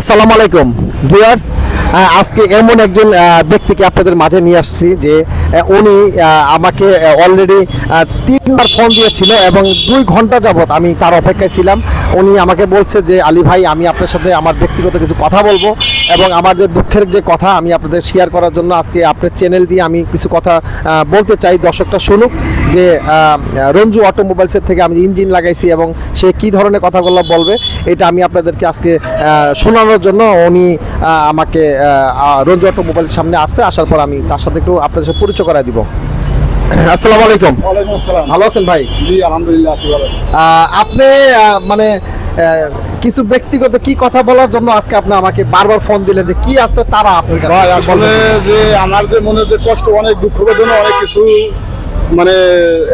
আসসালামু আলাইকুম। ভিউয়ার্স আজকে এমন একজন ব্যক্তিকে আপনাদের মাঝে নিয়ে আসছি যে উনি আমাকে অলরেডি তিনবার ফোন দিয়েছিল এবং দুই ঘণ্টা যাবৎ আমি তার অপেক্ষায় ছিলাম। উনি আমাকে বলছে যে, আলী ভাই, আমি আপনার সাথে আমার ব্যক্তিগত কিছু কথা বলব এবং আমার যে দুঃখের যে কথা আমি আপনাদের শেয়ার করার জন্য আজকে আপনার চ্যানেল দিয়ে আমি কিছু কথা বলতে চাই। দর্শকটা শুনুক। যে রঞ্জু অটোমোবাইলসের থেকে আমি ইঞ্জিন লাগাইছি এবং সে কি ধরনের কথাগুলো বলবে এটা আমি আপনাদেরকে আজকে শোনানোর জন্য উনি আমাকে রঞ্জু অটোমোবাইলের সামনে আসছে আসার পর আমি তার সাথে একটু আপনাদের সাথে পরিচয় করায় দিব। আসসালামু আলাইকুম। ওয়ালাইকুম আসসালাম। ভালো আছেন ভাই? জি আলহামদুলিল্লাহ আছি ভালো। আপনি মানে কিছু ব্যক্তিগত কি কথা বলার জন্য আজকে আপনি আমাকে বারবার ফোন দিলেন যে কি আছে তারা আপনার কাছে? ভাই আসলে যে আমার যে মনে যে কষ্ট অনেক দুঃখ বেদনা অনেক কিছু মানে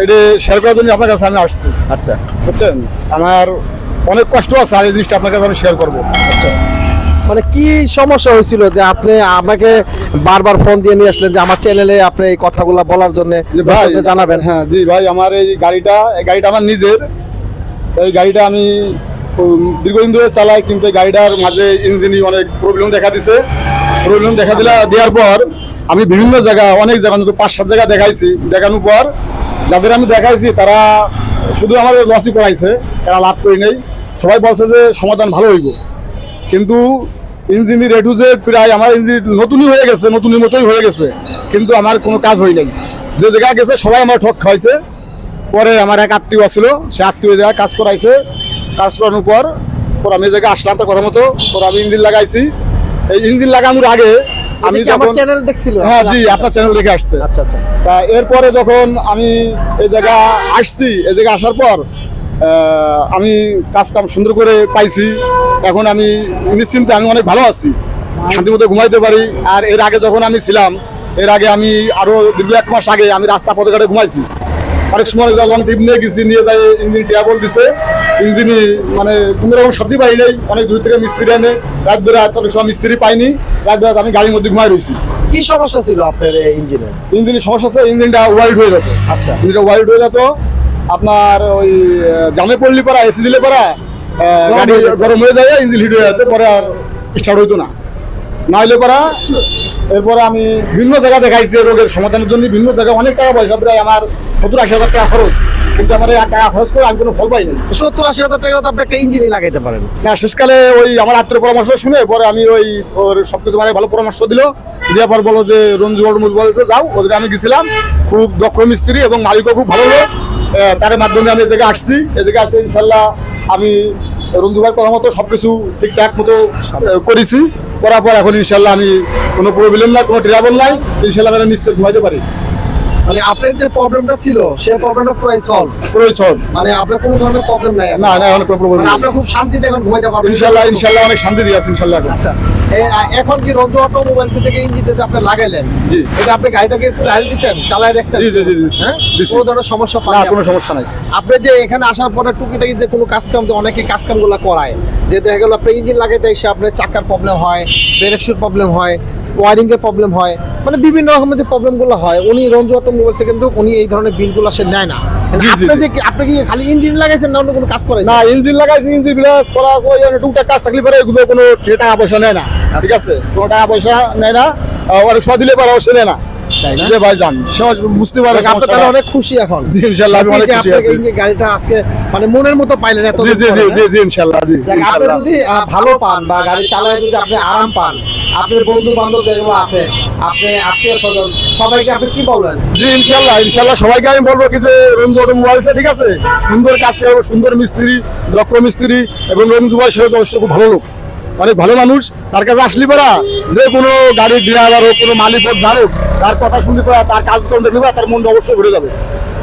এটা শেয়ার করার জন্য আপনার কাছে আমি আসছি। আচ্ছা। বুঝছেন? আমার অনেক কষ্ট আছে আর এই জিনিসটা আপনার কাছে আমি শেয়ার করব। মানে কি সমস্যা হয়েছিল যে আপনি আমাকে বারবার ফোন দিয়ে নিয়ে আসলেন যে আমার চ্যানেলে আপনি এই কথাগুলো বলার জন্য যে ভাই জানাবেন? হ্যাঁ জি ভাই আমার এই গাড়িটা এই গাড়িটা আমার নিজের। এই গাড়িটা আমি দীর্ঘদিন ধরে চালাই কিন্তু এই গাড়িটার মাঝে ইঞ্জিনই অনেক প্রবলেম দেখা দিছে। প্রবলেম দেখা দিলা দেওয়ার পর আমি বিভিন্ন জায়গা, অনেক জায়গা পাঁচ, সাত জায়গা দেখাইছি। দেখানোর পর যাদের আমি দেখাইছি, তারা শুধু আমাদের লসই করাইছে, তারা লাভ করি নেই। সবাই বলছে যে সমাধান ভালো হইব। কিন্তু ইঞ্জিনের এ টু জেড প্রায় আমার ইঞ্জিন নতুনই হয়ে গেছে, নতুনের মতোই হয়ে গেছে। কিন্তু আমার কোনো কাজ হয় নাই। যে জায়গায় গেছে, সবাই আমার ঠক খাইছে পরে আমার এক আত্মীয় আছিল, সে আত্মীয় জায়গায় কাজ করাইছে। কাজ করানোর পর পর আমি জায়গায় আসলাম তার কথা মতো। পর আমি ইঞ্জিন লাগাইছি। এই ইঞ্জিন লাগানোর আগে আমি যখন চ্যানেল দেখছিল? হ্যাঁ জি আপনার চ্যানেল দেখে আসছে। আচ্ছা আচ্ছা। তা এরপরে যখন আমি এই জায়গা আসছি এই জায়গা আসার পর আমি কাজ কাম সুন্দর করে পাইছি। এখন আমি নিশ্চিন্তে আমি অনেক ভালো আছি। শান্তি মতো ঘুমাইতে পারি। আর এর আগে যখন আমি ছিলাম এর আগে আমি আরও দীর্ঘ এক মাস আগে আমি রাস্তা পথে ঘাটে ঘুমাইছি। অনেক সময় লং ট্রিপ নিয়ে গেছি নিয়ে যাই ইঞ্জিন ট্রাবল দিছে। ইঞ্জিনই মানে কোনো রকম শব্দই পাই নাই অনেক দূর থেকে মিস্ত্রি আনে। রাত বেরাত অনেক সময় মিস্ত্রি পাইনি রাত বেরাত আমি গাড়ির মধ্যে ঘুমাই রয়েছি কি সমস্যা ছিল আপনার ইঞ্জিনে? ইঞ্জিনের সমস্যা আছে ইঞ্জিনটা ওয়াইল্ড হয়ে যেত আচ্ছা। ইঞ্জিনটা ওয়াইল্ড হয়ে যেত আপনার ওই জামে পড়লি পরা এসি দিলে পরা গাড়ি গরম হয়ে যায় ইঞ্জিন হিট হয়ে যেত পরে আর স্টার্ট হইতো না। না হইলে পরা এরপরে আমি বিভিন্ন জায়গা দেখাইছি রোগের সমাধানের জন্য। বিভিন্ন জায়গায় অনেক টাকা পয়সা প্রায় আমার সত্তর আশি হাজার টাকা খরচ। কিন্তু আমার টাকা খরচ করে আমি কোনো ফল পাই নাই। সত্তর আশি হাজার টাকা তো আপনি একটা ইঞ্জিনই লাগাইতে পারেন। না শেষকালে ওই আমার আত্মীয় পরামর্শ শুনে পরে আমি ওই ওর সবকিছু মানে ভালো পরামর্শ দিল। দেওয়ার পর বলো যে রঞ্জু অটমুল বলছে যাও। ওদের আমি গেছিলাম। খুব দক্ষ মিস্ত্রি এবং মালিকও খুব ভালো লোক। তার মাধ্যমে আমি এই জায়গায় আসছি। এই জায়গায় আসে ইনশাল্লাহ আমি রঞ্জু দুবার কথা মতো সবকিছু ঠিকঠাক মতো করেছি। করার পর এখন ইনশাল্লাহ আমি কোনো প্রবলেম নাই, কোনো ট্রাভেল নাই। ইনশাল্লাহ আমি নিশ্চয় ঘুমাইতে পারি। মানে আপনার যে প্রবলেমটা ছিল সেই প্রবলেমটা পুরাই সলভ পুরোই সব মানে আপনার কোনো ধরনের প্রবলেম নাই। না না প্রবলেম মানে আপনার খুব শান্তিতে এখন ঘুমাইতে পারবেন। ইনশাল্লাহ ইনশাল্লাহ অনেক শান্তি দিয়ে আছে ইনশাল্লাহ এখন। আচ্ছা। এখন কি রঞ্জু অটোমোবাইলস থেকে ইঞ্জিনটা যে আপনি লাগাইলেন জি। এটা আপনি গাড়িটাকে ট্রায়াল দিচ্ছেন চালায় দেখছেন? জি জি জি জি হ্যাঁ? কোনো ধরনের সমস্যা পান না কোনো সমস্যা নাই। আপনি যে এখানে আসার পরে টুকিটাকি যে কোনো কাজ কাম যে অনেকে কাজ কামগুলো করায় যে দেখা গেল আপনি ইঞ্জিন লাগাইতে এসে আপনার চাকার প্রবলেম হয় ব্রেক শুর প্রবলেম হয় ওয়ারিং এর প্রবলেম হয় মানে বিভিন্ন রকমের যে প্রবলেমগুলো হয় উনি রঞ্জু অটোমোবাইলসে কিন্তু উনি এই ধরনের বিলগুলো সে নেয় না। আপনি যে আপনি কি খালি ইঞ্জিন লাগাইছেন না অন্য কোনো কাজ করাইছেন? না ইঞ্জিন লাগাইছি ইঞ্জিন বিলাস জন্য টুকটাক কাজ থাকলে পরে এগুলো কোনো টাকা পয়সা নেয় না ঠিক আছে? কোনো টাকা পয়সা নেয় না আহ, অনেক সময় দিলে পরে সে নেয় না। যে বুঝতে পারে আপনি তাহলে অনেক খুশি এখন। জি ইনশাল্লাহ আমি অনেক খুশি আছি। এই গাড়িটা আজকে মানে মনের মতো পাইলেন এত জি জি জি জি জি জি আপনি যদি ভালো পান বা গাড়ি চালায় যদি আপনি আরাম পান আপনার বন্ধু বান্ধব যেগুলো আছে আপনি আত্মীয় স্বজন সবাইকে আপনি কি বলবেন? জি ইনশাল্লাহ ইনশাল্লাহ সবাইকে আমি বলব কি যে রঞ্জু মোবাইলসে ঠিক আছে? সুন্দর কাজ করব সুন্দর মিস্ত্রি দক্ষ মিস্ত্রি এবং রঞ্জু ভাই সে অবশ্য খুব ভালো লোক। অনেক ভালো মানুষ। তার কাছে আসলি পারা যে কোনো গাড়ির ড্রাইভার হোক কোনো মালিক হোক হোক তার কথা শুনতে পারা তার কাজকর্ম দেখতে পারা তার মনটা অবশ্যই ঘুরে যাবে।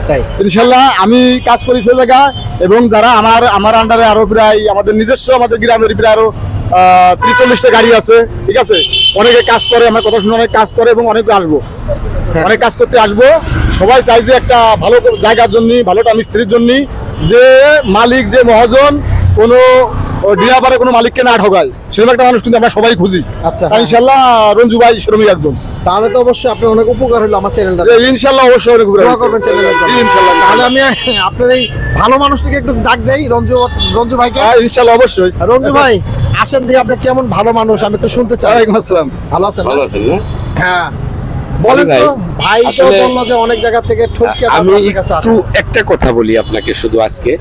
তাই? ইনশাল্লাহ আমি কাজ করি সে জায়গা এবং যারা আমার আমার আন্ডারে আরও প্রায় আমাদের নিজস্ব আমাদের গ্রামের প্রায় আরও ত্রিশ চল্লিশটা গাড়ি আছে ঠিক আছে? অনেকে কাজ করে আমার কথা শুনে অনেক কাজ করে এবং অনেকে আসব। অনেক কাজ করতে আসব। সবাই চাই যে একটা ভালো জায়গার জন্য ভালোটা মিস্ত্রির জন্য যে মালিক যে মহাজন কোনো ডিলাবারে কোনো মালিককে না ঠকায়। সেরকম একটা মানুষ কিন্তু আমরা সবাই খুঁজি। আচ্ছা, হ্যাঁ। ইনশাল্লাহ রঞ্জু ভাই সেরমই একজন। তাহলে তো অবশ্যই আপনার অনেক উপকার হলো আমার চ্যানেলটা ইনশাল্লাহ অবশ্যই অনেক দোয়া করবেন। ইনশাল্লাহ। তাহলে আমি আপনার এই ভালো মানুষটিকে একটু ডাক দেই রঞ্জু রঞ্জু ভাইকে। হ্যাঁ ইনশাল্লাহ অবশ্যই। রঞ্জু ভাই আসেন দিয়ে আপনি কেমন ভালো মানুষ আমি একটু শুনতে চাই। ওয়ালাইকুম আসসালাম। ভালো আছেন ভালো আছেন হ্যাঁ। বলেন ভাই, তো ভাই তো বলল যে অনেক জায়গা থেকে ঠকে আমি একটু একটা কথা বলি আপনাকে শুধু আজকে।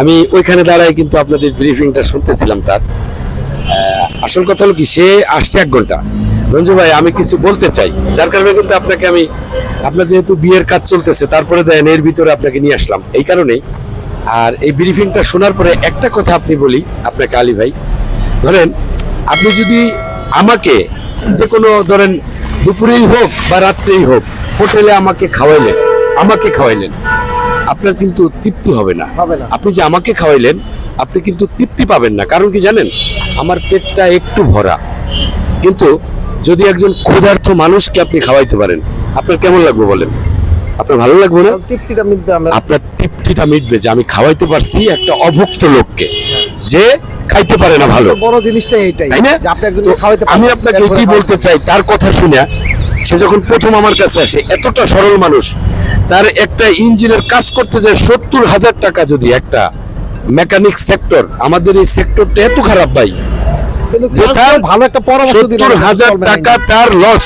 আমি ওইখানে দাঁড়ায় কিন্তু আপনাদের ব্রিফিংটা শুনতেছিলাম তার। আহ, আসল কথা হলো কি সে আসছে এক ঘণ্টা। রঞ্জু ভাই আমি কিছু বলতে চাই। যার কারণে কিন্তু আপনাকে আমি আপনার যেহেতু বিয়ের কাজ চলতেছে তারপরে দেন এর ভিতরে আপনাকে নিয়ে আসলাম। এই কারণেই আর এই ব্রিফিংটা শোনার পরে একটা কথা আপনি বলি আপনাকে আলী ভাই। ধরেন আপনি যদি আমাকে যে কোনো ধরেন দুপুরেই হোক বা রাত্রেই হোক হোটেলে আমাকে খাওয়াইলেন আমাকে খাওয়াইলেন আপনার কিন্তু তৃপ্তি হবে না। হবে না। আপনি যে আমাকে খাওয়াইলেন আপনি কিন্তু তৃপ্তি পাবেন না। কারণ কি জানেন? আমার পেটটা একটু ভরা। কিন্তু যদি একজন ক্ষুধার্ত মানুষকে আপনি খাওয়াইতে পারেন আপনার কেমন লাগবে বলেন? আপনার ভালো লাগবে না? তৃপ্তিটা মিটবে আপনার তৃপ্তিটা মিটবে যে আমি খাওয়াইতে পারছি একটা অভুক্ত লোককে যে খাইতে পারে না ভালো। বড় জিনিসটা এইটাই তাই না? আপনি একজন খাওয়াইতে আমি আপনাকে এটাই খাওয়াইতে বলতে চাই তার কথা শুনে সে যখন প্রথম আমার কাছে আসে এতটা সরল মানুষ তার একটা ইঞ্জিনের কাজ করতে যায় সত্তর হাজার টাকা যদি একটা মেকানিক সেক্টর আমাদের এই সেক্টরটা এত খারাপ ভাই। ভালো একটা পরামর্শ দিলেন হাজার টাকা তার লস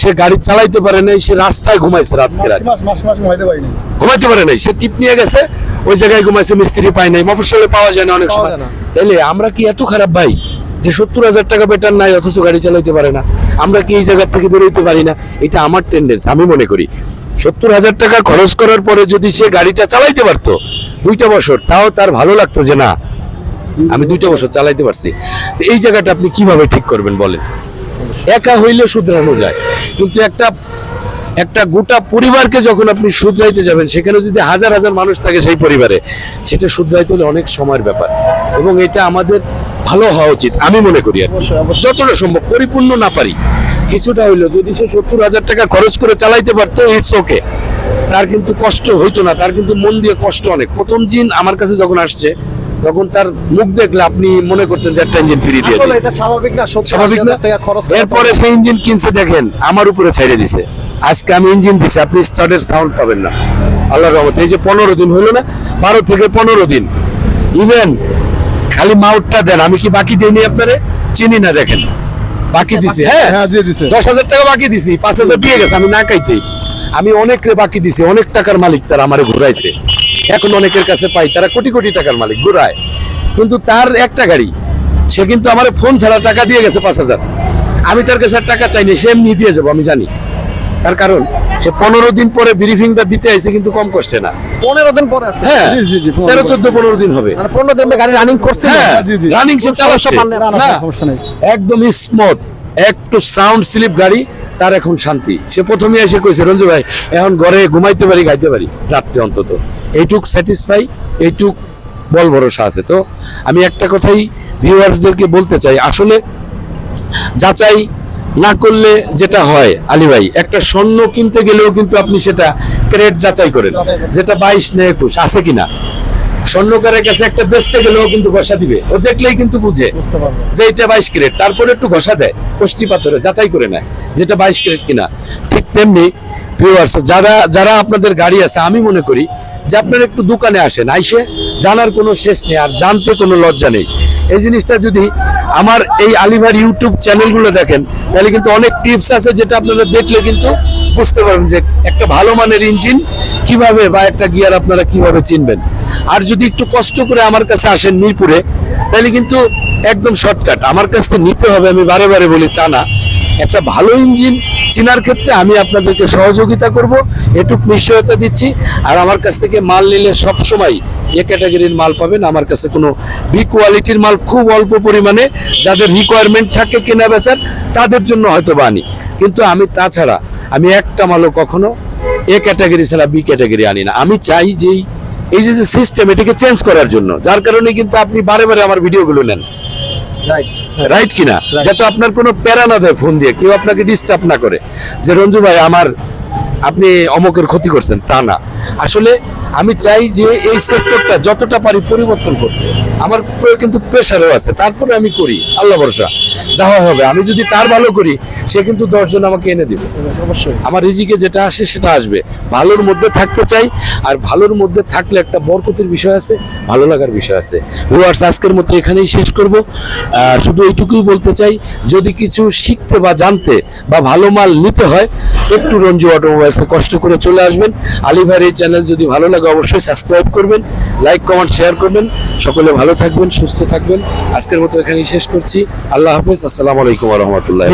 সে গাড়ি চালাইতে পারে নাই সে রাস্তায় ঘুমাইছে রাত মাস মাস মাস ঘুমাইতে পারে নাই। সে টিপ নিয়ে গেছে ওই জায়গায় ঘুমাইছে মিস্ত্রি পায় নাই মফস্বলে পাওয়া যায় না অনেক সময়। তাইলে আমরা কি এত খারাপ ভাই যে সত্তর হাজার টাকা বেটার নাই অথচ গাড়ি চালাইতে পারে না? আমরা কি এই জায়গা থেকে বেরোইতে পারি না? এটা আমার টেন্ডেন্স আমি মনে করি। সত্তর হাজার টাকা খরচ করার পরে যদি সে গাড়িটা চালাইতে পারতো দুইটা বছর তাও তার ভালো লাগতো যে না আমি দুইটা বছর চালাইতে পারছি। এই জায়গাটা আপনি কীভাবে ঠিক করবেন বলেন? একা হইলে শুধরানো যায়। কিন্তু একটা একটা গোটা পরিবারকে যখন আপনি শুধরাইতে যাবেন সেখানে যদি হাজার হাজার মানুষ থাকে সেই পরিবারে সেটা শুধরাইতে হলে অনেক সময়ের ব্যাপার। এবং এটা আমাদের ভালো হওয়া উচিত আমি মনে করি আর। যতটা সম্ভব পরিপূর্ণ না পারি। কিছুটা হইল যদি সে সত্তর হাজার টাকা খরচ করে চালাইতে পারতো ইটস ওকে তার কিন্তু কষ্ট হইতো না তার কিন্তু মন দিয়ে কষ্ট অনেক। প্রথম জিন আমার কাছে যখন আসছে তখন তার মুখ দেখলে আপনি মনে করতেন যে একটা ইঞ্জিন ফিরিয়ে দিয়ে আসলে এটা স্বাভাবিক না সত্যি স্বাভাবিক না? এরপরে সেই ইঞ্জিন কিনছে দেখেন আমার উপরে ছেড়ে দিছে। আজকে আমি ইঞ্জিন দিছি আপনি স্টার্টের সাউন্ড পাবেন না। আল্লাহর রহমতে এই যে পনেরো দিন হইল না বারো থেকে পনেরো দিন। ইভেন খালি মাউটটা দেন আমি কি বাকি দিইনি আপনারে? চিনি না দেখেন। বাকি দিছি হ্যাঁ? হ্যাঁ দিয়ে দিছে। দশ হাজার টাকা বাকি দিছি পাঁচ হাজার দিয়ে গেছে আমি না খাইতেই। আমি অনেকরে বাকি দিছি অনেক টাকার মালিক তারা আমারে ঘুরাইছে। এখন অনেকের কাছে পাই তারা কোটি কোটি টাকার মালিক ঘুরায়। কিন্তু তার একটা গাড়ি সে কিন্তু আমার ফোন ছাড়া টাকা দিয়ে গেছে পাঁচ হাজার। আমি তার কাছে টাকা চাইনি সে এমনি দিয়ে যাব আমি জানি। তার কারণ সে পনেরো দিন পরে ব্রিফিংটা দিতে আইছে কিন্তু কম কষ্টে না। পনেরো দিন পরে হ্যাঁ তেরো দিন। চোদ্দ পনেরো দিন হবে। মানে পনেরো দিন গাড়ি রানিং করছে? হ্যাঁ জি, জি। রানিং সে চালাচ্ছে। না, না, না, না, সমস্যা নেই। একদম স্মুথ একটু সাউন্ড স্লিপ গাড়ি তার এখন শান্তি। সে প্রথমে এসে কইছে, রঞ্জু ভাই, এখন ঘরে ঘুমাইতে পারি খাইতে পারি? রাত্রে অন্তত। এইটুক স্যাটিসফাই এইটুক বল ভরসা আছে তো? আমি একটা কথাই ভিউয়ার্সদেরকে বলতে চাই, আসলে যাচাই না করলে যেটা হয়, আলী ভাই, একটা স্বর্ণ কিনতে গেলেও কিন্তু আপনি সেটা ক্রেট যাচাই করেন। যেটা বাইশ না একুশ, আছে কিনা? স্বর্ণকারের কাছে একটা বেচতে গেলেও কিন্তু ঘষা দিবে। ও দেখলেই কিন্তু বুঝে যে এটা বাইশ ক্যারেট। তারপরে একটু ঘষা দেয় কষ্টি পাথরে যাচাই করে নেয় যেটা বাইশ ক্যারেট কিনা। ঠিক তেমনি ভিউয়ার্স যারা যারা আপনাদের গাড়ি আছে আমি মনে করি যে আপনারা একটু দোকানে আসেন আইসে জানার কোনো শেষ নেই আর জানতে কোনো লজ্জা নেই। এই জিনিসটা যদি আমার এই আলিভার ইউটিউব চ্যানেলগুলো দেখেন তাহলে কিন্তু অনেক টিপস আছে যেটা আপনারা দেখলে কিন্তু বুঝতে পারবেন যে একটা ভালো মানের ইঞ্জিন কীভাবে বা একটা গিয়ার আপনারা কীভাবে চিনবেন। আর যদি একটু কষ্ট করে আমার কাছে আসেন মিরপুরে, তাহলে কিন্তু একদম শর্টকাট আমার কাছ থেকে নিতে হবে, আমি বারে বারে বলি তা না। একটা ভালো ইঞ্জিন চেনার ক্ষেত্রে আমি আপনাদেরকে সহযোগিতা করব, এটুক নিশ্চয়তা দিচ্ছি। আর আমার কাছ থেকে মাল নিলে সব সময় এ ক্যাটাগরির মাল পাবেন। আমার কাছে কোনো বি কোয়ালিটির মাল খুব অল্প পরিমাণে, যাদের রিকোয়ারমেন্ট থাকে কেনা বেচার, তাদের জন্য হয়তো বা আনি। কিন্তু আমি তাছাড়া, আমি একটা মালও কখনো এ ক্যাটাগরি ছাড়া বি ক্যাটাগরি আনি না। আমি চাই যে এই- যে সিস্টেম এটাকে চেঞ্জ করার জন্য যার কারণে কিন্তু আপনি বারে বারে আমার ভিডিওগুলো নেন। রাইট রাইট কিনা? যাতে আপনার কোনো প্যারা না দেয় ফোন দিয়ে কেউ আপনাকে ডিস্টার্ব না করে। যে রঞ্জু ভাই আমার আপনি অমকের ক্ষতি করছেন তা না। আসলে আমি চাই যে এই সেক্টরটা যতটা পারি পরিবর্তন করতে। আমার কিন্তু প্রেশারও আছে তারপরে আমি করি আল্লাহ ভরসা। যা হবে আমি যদি তার ভালো করি সে কিন্তু দশজন আমাকে এনে দিবে। অবশ্যই। আমার রিজিকে যেটা আসে সেটা আসবে। ভালোর মধ্যে থাকতে চাই আর ভালোর মধ্যে থাকলে একটা বরকতির বিষয় আছে ভালো লাগার বিষয় আছে। ভিউয়ার্স আজকের মতো এখানেই শেষ করব। শুধু এইটুকুই বলতে চাই যদি কিছু শিখতে বা জানতে বা ভালো মাল নিতে হয় একটু রঞ্জু অটোমোবাইলসে কষ্ট করে চলে আসবেন। আলী ভাইয়ের এই চ্যানেল যদি ভালো লাগে অবশ্যই সাবস্ক্রাইব করবেন লাইক কমেন্ট শেয়ার করবেন। সকলে ভালো থাকবেন সুস্থ থাকবেন। আজকের মতো এখানেই শেষ করছি। আল্লাহ হাফেজ আসসালামু আলাইকুম রহমতুল্লাহ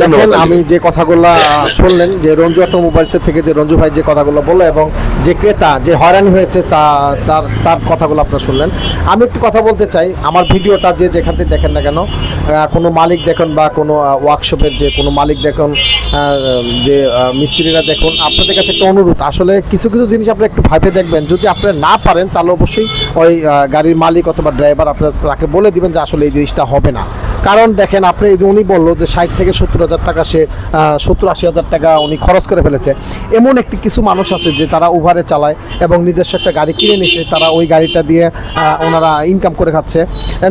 দেখেন আমি যে কথাগুলো শুনলেন যে রঞ্জু অটোমোবাইলসের থেকে যে রঞ্জু ভাই যে কথাগুলো বলল এবং যে ক্রেতা যে হয়রান হয়েছে তা তার তার কথাগুলো আপনারা শুনলেন। আমি একটু কথা বলতে চাই আমার ভিডিওটা যে যেখান থেকে দেখেন না কেন কোনো মালিক দেখুন বা কোনো ওয়ার্কশপের যে কোনো মালিক দেখুন আহ, যে মিস্ত্রিরা দেখুন আপনাদের কাছে একটা অনুরোধ। আসলে কিছু কিছু জিনিস আপনি একটু ভাবে দেখবেন। যদি আপনারা না পারেন, তাহলে অবশ্যই ওই গাড়ির মালিক অথবা ড্রাইভার আপনার তাকে বলে দিবেন যে আসলে এই জিনিসটা হবে না। কারণ দেখেন, আপনি এই যে উনি বলল যে ষাট থেকে সত্তর হাজার টাকা সে সত্তর আশি হাজার টাকা উনি খরচ করে ফেলেছে। এমন একটি কিছু মানুষ আছে যে তারা উভারে চালায় এবং নিজস্ব একটা গাড়ি কিনে নিচ্ছে তারা ওই গাড়িটা দিয়ে ওনারা ইনকাম করে খাচ্ছে।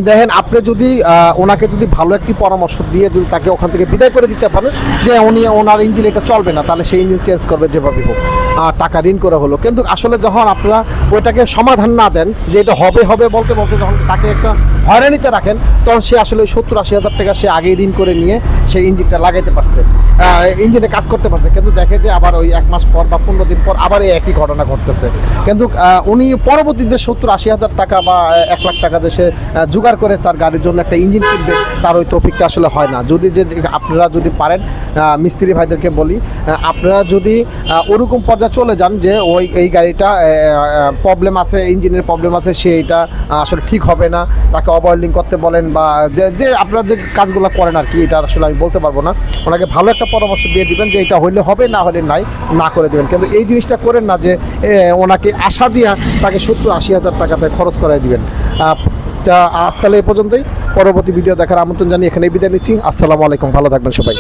দেখেন, আপনি যদি ওনাকে যদি ভালো একটি পরামর্শ দিয়ে যদি তাকে ওখান থেকে বিদায় করে দিতে পারেন, যে উনি, ওনার ইঞ্জিন এটা চলবে না, তাহলে সেই ইঞ্জিন চেঞ্জ করবে যেভাবে হোক টাকা ঋণ করে হলো। কিন্তু আসলে যখন আপনারা ওইটাকে সমাধান না দেন, যে এটা হবে হবে বলতে বলতে যখন তাকে একটা হয়রানিতে রাখেন, তখন সে আসলে সত্তর আশি হাজার টাকা সে আগেই ঋণ করে নিয়ে সেই ইঞ্জিনটা লাগাইতে পারছে ইঞ্জিনে কাজ করতে পারছে। কিন্তু দেখে যে আবার ওই এক মাস পর বা পনেরো দিন পর আবার এই একই ঘটনা ঘটতেছে। কিন্তু উনি পরবর্তীতে সত্তর আশি হাজার টাকা বা এক লাখ টাকা যে সে জোগাড় করে তার গাড়ির জন্য একটা ইঞ্জিন কিনবে, তার ওই তৌফিকটা আসলে হয় না। যদি যে আপনারা যদি পারেন মিস্ত্রি ভাইদেরকে বলি আপনারা যদি ওরকম পর্যায়ে চলে যান যে ওই, এই গাড়িটা প্রবলেম আছে, ইঞ্জিনের প্রবলেম আছে, সে এটা আসলে ঠিক হবে না, তাকে অবয়েলিং করতে বলেন বা যে যে আপনারা যে কাজগুলো করেন আর কি, এটা আসলে আমি বলতে পারব না। ওনাকে ভালো একটা পরামর্শ দিয়ে দিবেন যে এটা হইলে হবে, না হলে নাই, না করে দেবেন। কিন্তু এই জিনিসটা করেন না যে ওনাকে আশা দিয়া তাকে সত্তর আশি হাজার টাকাতে খরচ করাই দিবেন। তা আজ তাহলে এ পর্যন্তই। পরবর্তী ভিডিও দেখার আমন্ত্রণ জানিয়ে এখানে বিদায় নিচ্ছি। আসসালামু আলাইকুম। ভালো থাকবেন সবাই।